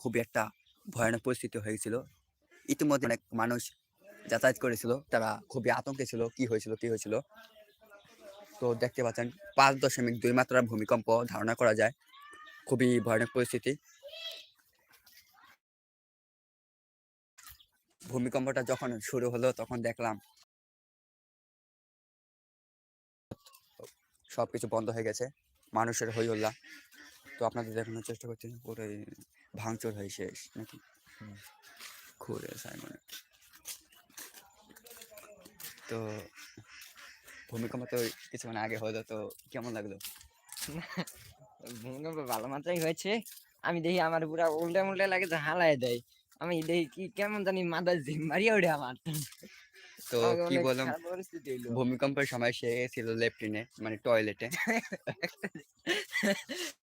খুবই একটা ভয়ানক পরিস্থিতি হয়েছিল। ইতিমধ্যে অনেক মানুষ যাতায়াত করেছিল, তারা খুবই আতঙ্কে ছিল, কি হয়েছিল কি হয়েছিল। তো দেখতে পাচ্ছেন, পাঁচ দশমিক দুই মাত্রার ভূমিকম্প ধারণা করা যায়। খুবই ভয়ানক পরিস্থিতি। ভূমিকম্পটা যখন শুরু হলো, তখন দেখলাম সবকিছু বন্ধ হয়ে গেছে, মানুষের হই হল্লা তো আপনাদের দেখানোর চেষ্টা করছি, পুরোই ভাঙচুর হয়ে শেষ নাকি। ঘুরে তো ভূমিকম্প তো কিছুক্ষণ আগে হলো তো কেমন লাগল? ভূমিকম্প ভালো মাত্রাই হয়েছে। আমি দেখি আমার পুরা উল্টা উল্টা লাগে যে হালাই দেয়। আমি দেখি কি কেমন জানি মাথা জিম মারিয়া ওঠে আমার। তো কি বললাম? ভূমিকম্পের সময় সে ছিল লেফটিনে মানে টয়লেটে।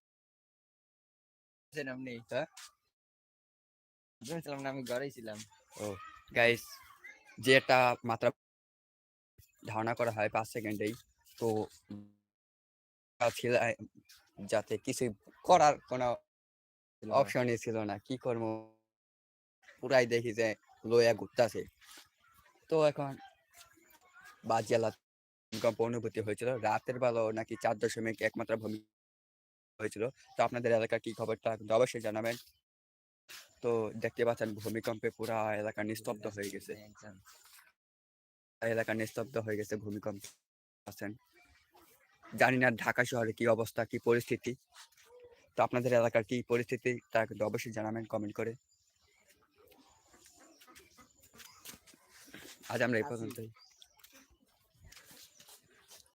নেই হ্যাঁ? আমি ঘরেই ছিলাম। গাইস যেটা মাত্রা ধারণা করা হয় পাঁচ সেকেন্ডেই, তো যাতে কিছু করার কোনো অপশনই ছিল না, কি করব? পুরাই দেখি যে লইয়া ঘুরতেছে। তো এখন বাদ জেলা ভূমিকম্প অনুভূতি হয়েছিল। রাতের বেলা নাকি চার দশমিক একমাত্র ভূমি হয়েছিল। তো আপনাদের এলাকার কি খবরটা কিন্তু অবশ্যই জানাবেন। তো দেখতে পাচ্ছেন ভূমিকম্পে পুরা এলাকা নিস্তব্ধ হয়ে গেছে। এলাকা নিস্তব্ধ হয়ে গেছে ভূমিকম্প আছেন জানি না ঢাকা শহরে কি অবস্থা কি পরিস্থিতি। তো আপনাদের এলাকার কি পরিস্থিতি তা কিন্তু অবশ্যই জানাবেন কমেন্ট করে। আজ আমরা এই। পর্যন্তই।